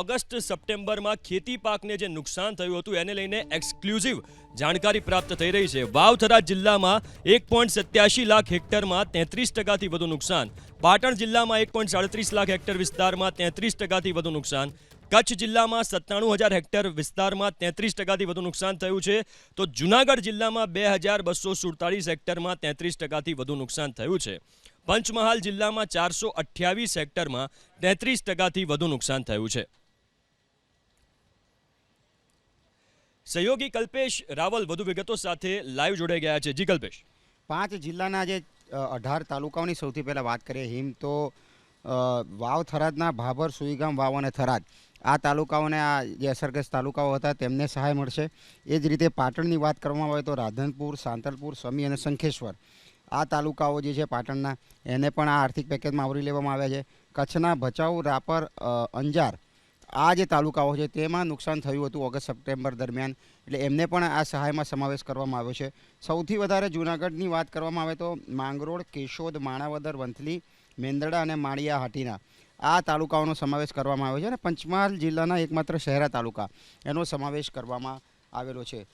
August સપ્ટેમ્બરમાં ખેતી પાકને જે નુકસાન થયું હતું એને લઈને એક્સક્લુઝિવ જાણકારી પ્રાપ્ત થઈ રહી છે. વાવથરા જિલ્લામાં એક પોઈન્ટ સત્યાસી લાખ હેક્ટરમાં તેત્રીસ ટકાથી વધુ નુકસાન. પાટણ જિલ્લામાં એક પોઈન્ટ સાડત્રીસ લાખ હેક્ટર વિસ્તારમાં તેત્રીસ ટકાથી વધુ નુકસાન. કચ્છ જિલ્લામાં સત્તાણું હજાર હેક્ટર વિસ્તારમાં તેત્રીસ ટકાથી વધુ નુકસાન થયું છે. તો જુનાગઢ જિલ્લામાં બે હજાર બસો સુડતાલીસ હેક્ટરમાં તેત્રીસ ટકાથી વધુ નુકસાન થયું છે. પંચમહાલ જિલ્લામાં ચારસો અઠ્યાવીસ હેક્ટરમાં તેત્રીસ ટકાથી વધુ નુકસાન થયું છે. સહયોગી કલ્પેશ રાવલ વધુ વિગતો સાથે લાઈવ જોડાઈ ગયા છે. જી કલ્પેશ. પાંચ જિલ્લાના જે અઢાર તાલુકાઓની સૌથી પહેલાં વાત કરીએ, હિમ તો વાવ થરાદના ભાભર, સુઈગામ વાવ અને થરાદ. આ તાલુકાઓને આ જે અસરગ્રસ્ત તાલુકાઓ હતા તેમને સહાય મળશે. એ જ રીતે પાટણની વાત કરવામાં આવે તો રાધનપુર, સાંતલપુર, સમી અને શંખેશ્વર. આ તાલુકાઓ જે છે પાટણના, એને પણ આ આર્થિક પેકેજમાં આવરી લેવામાં આવ્યા છે. કચ્છના ભચાઉ, રાપર અંજાર આ જે તાલુકાઓ છે તેમાં નુકસાન થયું હતું ઓગસ્ટ સપ્ટેમ્બર દરમિયાન. એટલે એમને પણ આ સહાયમાં સમાવેશ કરવામાં આવ્યો છે. સૌથી વધારે જૂનાગઢની વાત કરવામાં આવે તો માંગરોળ, કેશોદ, માણાવદર, વંથલી, મેંદડા અને માળિયા હાટીના. આ તાલુકાઓનો સમાવેશ કરવામાં આવ્યો છે અને પંચમહાલ જિલ્લાના એકમાત્ર શહેરા તાલુકા. એનો સમાવેશ કરવામાં આવેલો છે.